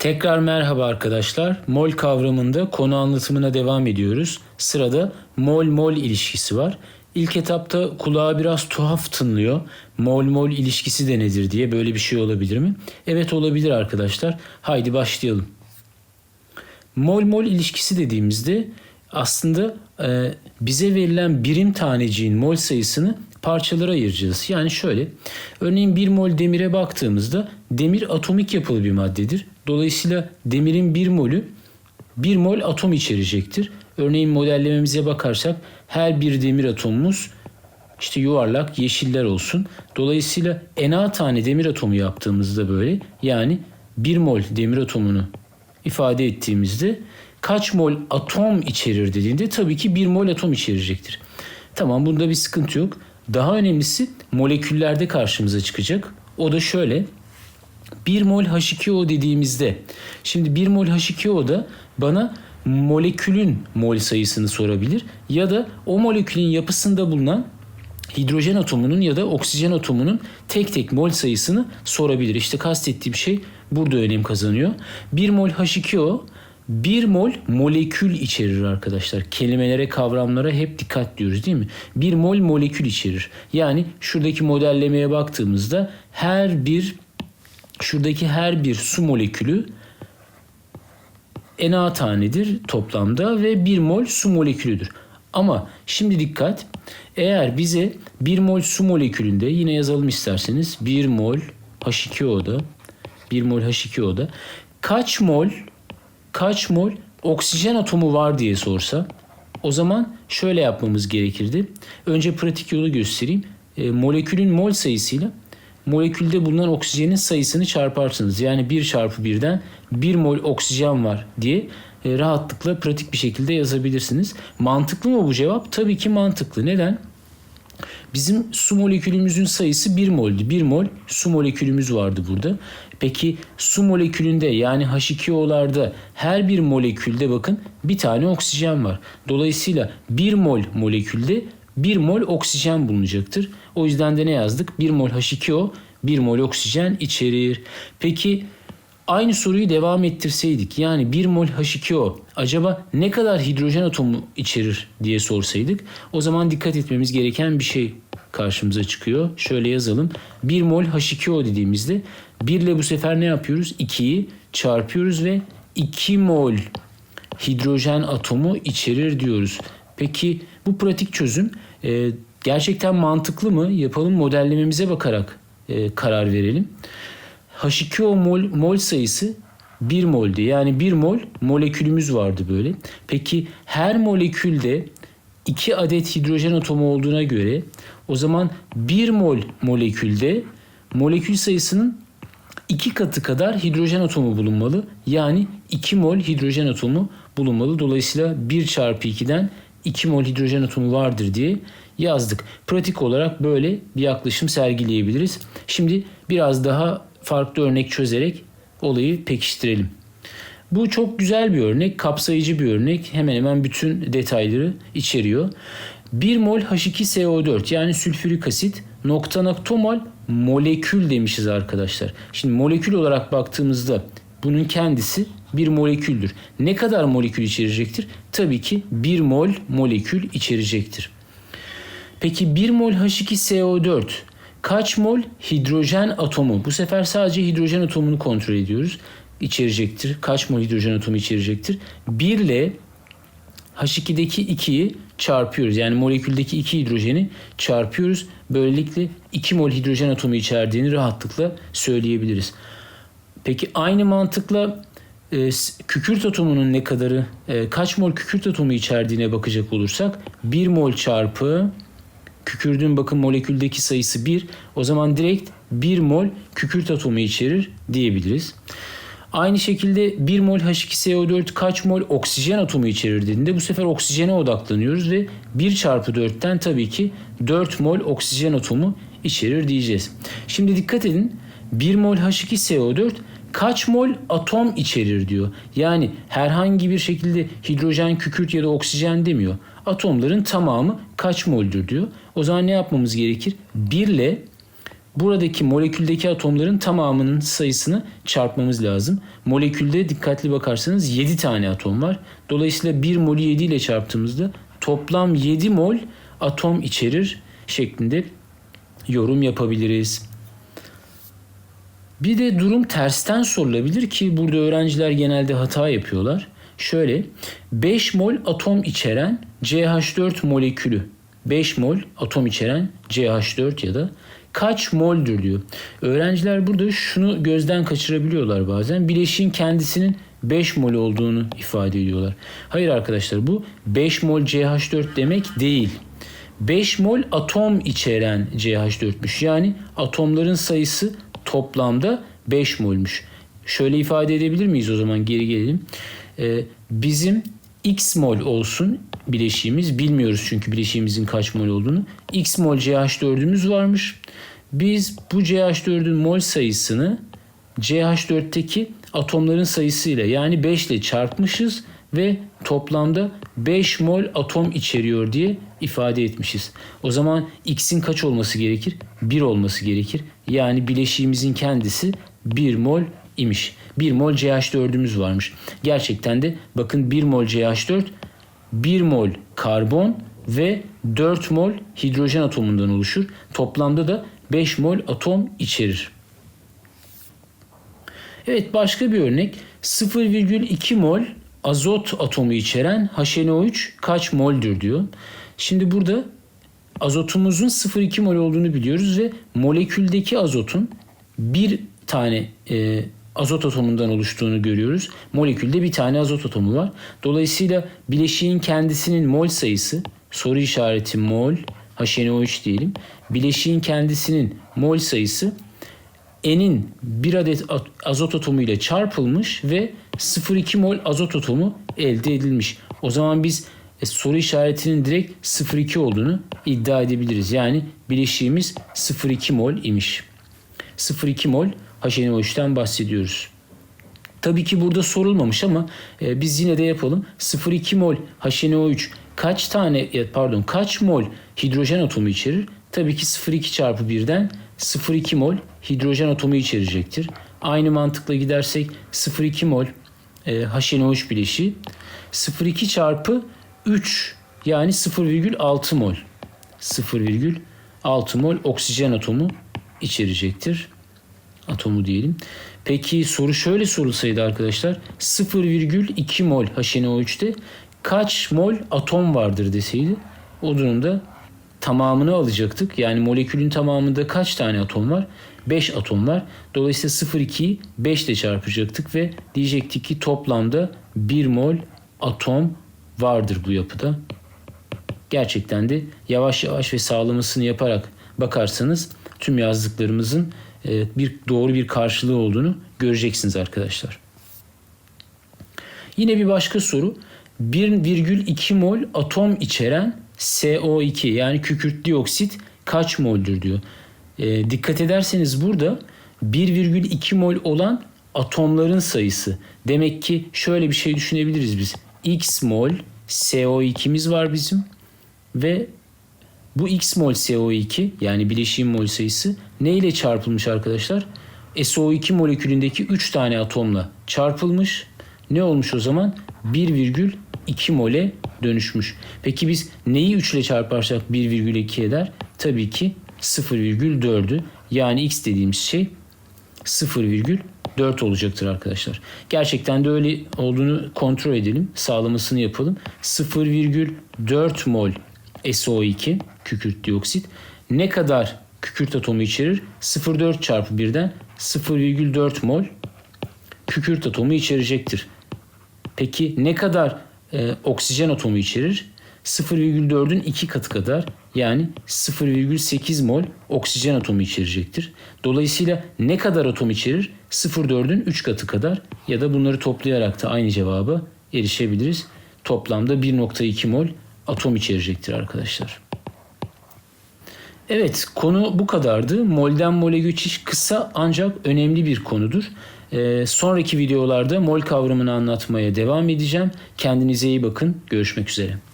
Tekrar merhaba arkadaşlar. Mol kavramında konu anlatımına devam ediyoruz. Sırada mol-mol ilişkisi var. İlk etapta kulağa biraz tuhaf tınlıyor. Mol-mol ilişkisi de nedir diye böyle bir şey olabilir mi? Evet olabilir arkadaşlar. Haydi başlayalım. Mol-mol ilişkisi dediğimizde aslında e, bize verilen birim taneciğin mol sayısını parçalara ayıracağız. Yani şöyle, örneğin bir mol demire baktığımızda demir atomik yapılı bir maddedir. Dolayısıyla demirin bir molü bir mol atom içerecektir. Örneğin modellememize bakarsak her bir demir atomumuz işte yuvarlak yeşiller olsun. Dolayısıyla Na tane demir atomu yaptığımızda böyle yani bir mol demir atomunu ifade ettiğimizde kaç mol atom içerir dediğinde tabii ki bir mol atom içerecektir. Tamam bunda bir sıkıntı yok. Daha önemlisi moleküllerde karşımıza çıkacak. O da şöyle. 1 mol H2O dediğimizde şimdi 1 mol H2O'da bana molekülün mol sayısını sorabilir ya da o molekülün yapısında bulunan hidrojen atomunun ya da oksijen atomunun tek tek mol sayısını sorabilir. İşte kastettiğim şey burada önem kazanıyor. 1 mol H2O 1 mol molekül içerir arkadaşlar. Kelimelere, kavramlara hep dikkat diyoruz değil mi? 1 mol molekül içerir. Yani şuradaki modellemeye baktığımızda her bir şuradaki her bir su molekülü Na tanedir toplamda ve 1 mol su molekülüdür. Ama şimdi dikkat. Eğer bize 1 mol su molekülünde yine yazalım isterseniz 1 mol H2O'da 1 mol H2O'da kaç mol kaç mol oksijen atomu var diye sorsa o zaman şöyle yapmamız gerekirdi. Önce pratik yolu göstereyim. E, molekülün mol sayısıyla molekülde bulunan oksijenin sayısını çarparsınız. Yani 1 çarpı 1'den 1 mol oksijen var diye e, rahatlıkla pratik bir şekilde yazabilirsiniz. Mantıklı mı bu cevap? Tabii ki mantıklı. Neden? Bizim su molekülümüzün sayısı 1 moldü. 1 mol su molekülümüz vardı burada. Peki su molekülünde yani H2O'larda her bir molekülde bakın bir tane oksijen var. Dolayısıyla 1 mol molekülde 1 mol oksijen bulunacaktır. O yüzden de ne yazdık? 1 mol H2O 1 mol oksijen içerir. Peki aynı soruyu devam ettirseydik yani 1 mol H2O acaba ne kadar hidrojen atomu içerir diye sorsaydık o zaman dikkat etmemiz gereken bir şey karşımıza çıkıyor. Şöyle yazalım. 1 mol H2O dediğimizde 1 ile bu sefer ne yapıyoruz? 2'yi çarpıyoruz ve 2 mol hidrojen atomu içerir diyoruz. Peki bu pratik çözüm e, gerçekten mantıklı mı? Yapalım modellememize bakarak e, karar verelim. H2O mol, mol sayısı 1 moldi. Yani 1 mol molekülümüz vardı böyle. Peki her molekülde 2 adet hidrojen atomu olduğuna göre o zaman 1 mol molekülde molekül sayısının 2 katı kadar hidrojen atomu bulunmalı. Yani 2 mol hidrojen atomu bulunmalı. Dolayısıyla 1 çarpı 2'den 2 mol hidrojen atomu vardır diye yazdık. Pratik olarak böyle bir yaklaşım sergileyebiliriz. Şimdi biraz daha farklı örnek çözerek olayı pekiştirelim. Bu çok güzel bir örnek, kapsayıcı bir örnek. Hemen hemen bütün detayları içeriyor. 1 mol H2SO4 yani sülfürik asit nokta nokta mol molekül demişiz arkadaşlar. Şimdi molekül olarak baktığımızda bunun kendisi bir moleküldür. Ne kadar molekül içerecektir? Tabii ki 1 mol molekül içerecektir. Peki 1 mol H2SO4 kaç mol hidrojen atomu? Bu sefer sadece hidrojen atomunu kontrol ediyoruz. İçerecektir. Kaç mol hidrojen atomu içerecektir? 1 ile H2'deki 2'yi çarpıyoruz. Yani moleküldeki 2 hidrojeni çarpıyoruz. Böylelikle 2 mol hidrojen atomu içerdiğini rahatlıkla söyleyebiliriz. Peki aynı mantıkla e, kükürt atomunun ne kadarı, e, kaç mol kükürt atomu içerdiğine bakacak olursak 1 mol çarpı kükürdün bakın moleküldeki sayısı 1. O zaman direkt 1 mol kükürt atomu içerir diyebiliriz. Aynı şekilde 1 mol H2SO4 kaç mol oksijen atomu içerir dediğinde bu sefer oksijene odaklanıyoruz ve 1 çarpı 4'ten tabii ki 4 mol oksijen atomu içerir diyeceğiz. Şimdi dikkat edin 1 mol H2SO4 kaç mol atom içerir diyor. Yani herhangi bir şekilde hidrojen, kükürt ya da oksijen demiyor. Atomların tamamı kaç moldür diyor. O zaman ne yapmamız gerekir? 1 ile buradaki moleküldeki atomların tamamının sayısını çarpmamız lazım. Molekülde dikkatli bakarsanız 7 tane atom var. Dolayısıyla 1 molü 7 ile çarptığımızda toplam 7 mol atom içerir şeklinde yorum yapabiliriz. Bir de durum tersten sorulabilir ki burada öğrenciler genelde hata yapıyorlar. Şöyle 5 mol atom içeren CH4 molekülü 5 mol atom içeren CH4 ya da kaç moldür diyor. Öğrenciler burada şunu gözden kaçırabiliyorlar bazen. Bileşiğin kendisinin 5 mol olduğunu ifade ediyorlar. Hayır arkadaşlar bu 5 mol CH4 demek değil. 5 mol atom içeren CH4'müş. Yani atomların sayısı toplamda 5 molmuş. Şöyle ifade edebilir miyiz o zaman geri gelelim. Ee, bizim x mol olsun bileşiğimiz. Bilmiyoruz çünkü bileşiğimizin kaç mol olduğunu. x mol CH4'ümüz varmış. Biz bu CH4'ün mol sayısını CH4'teki atomların sayısıyla yani 5 ile çarpmışız ve toplamda 5 mol atom içeriyor diye ifade etmişiz. O zaman x'in kaç olması gerekir? 1 olması gerekir. Yani bileşiğimizin kendisi 1 mol imiş. 1 mol CH4'ümüz varmış. Gerçekten de bakın 1 mol CH4 1 mol karbon ve 4 mol hidrojen atomundan oluşur. Toplamda da 5 mol atom içerir. Evet başka bir örnek 0,2 mol azot atomu içeren HNO3 kaç moldür diyor. Şimdi burada azotumuzun 0,2 mol olduğunu biliyoruz ve moleküldeki azotun bir tane e, azot atomundan oluştuğunu görüyoruz. Molekülde bir tane azot atomu var. Dolayısıyla bileşiğin kendisinin mol sayısı soru işareti mol HNO3 diyelim. Bileşiğin kendisinin mol sayısı N'in bir adet azot atomu ile çarpılmış ve 0,2 mol azot atomu elde edilmiş. O zaman biz e, soru işaretinin direkt 0,2 olduğunu iddia edebiliriz. Yani bileşiğimiz 0,2 mol imiş. 0,2 mol HNO3'ten bahsediyoruz. Tabii ki burada sorulmamış ama e, biz yine de yapalım. 0,2 mol HNO3 kaç tane pardon kaç mol hidrojen atomu içerir? Tabii ki 0,2 çarpı 1'den 0,2 mol hidrojen atomu içerecektir. Aynı mantıkla gidersek 0,2 mol e, HNO3 bileşiği 0,2 çarpı 3 yani 0,6 mol 0,6 mol oksijen atomu içerecektir. Atomu diyelim. Peki soru şöyle sorulsaydı arkadaşlar 0,2 mol HNO3'te kaç mol atom vardır deseydi o durumda tamamını alacaktık. Yani molekülün tamamında kaç tane atom var? 5 atom var. Dolayısıyla 0,2'yi 5 ile çarpacaktık ve diyecektik ki toplamda 1 mol atom vardır bu yapıda. Gerçekten de yavaş yavaş ve sağlamasını yaparak bakarsanız tüm yazdıklarımızın e, bir doğru bir karşılığı olduğunu göreceksiniz arkadaşlar. Yine bir başka soru. 1,2 mol atom içeren CO2 yani kükürt dioksit kaç moldür diyor. E, dikkat ederseniz burada 1,2 mol olan atomların sayısı. Demek ki şöyle bir şey düşünebiliriz biz. X mol CO2'miz var bizim ve bu X mol CO2 yani bileşiğin mol sayısı ne ile çarpılmış arkadaşlar? SO2 molekülündeki 3 tane atomla çarpılmış. Ne olmuş o zaman? 1,2 mole dönüşmüş. Peki biz neyi 3 ile çarparsak 1,2 eder? Tabii ki 0,4'ü yani x dediğimiz şey 0,4 olacaktır arkadaşlar. Gerçekten de öyle olduğunu kontrol edelim. Sağlamasını yapalım. 0,4 mol SO2 kükürt dioksit ne kadar kükürt atomu içerir? 0,4 çarpı 1'den 0,4 mol kükürt atomu içerecektir. Peki ne kadar e, oksijen atomu içerir? 0,4'ün 2 katı kadar yani 0,8 mol oksijen atomu içerecektir. Dolayısıyla ne kadar atom içerir? 0,4'ün 3 katı kadar ya da bunları toplayarak da aynı cevaba erişebiliriz. Toplamda 1,2 mol atom içerecektir arkadaşlar. Evet konu bu kadardı. Molden mole geçiş kısa ancak önemli bir konudur. Ee, sonraki videolarda mol kavramını anlatmaya devam edeceğim. Kendinize iyi bakın. Görüşmek üzere.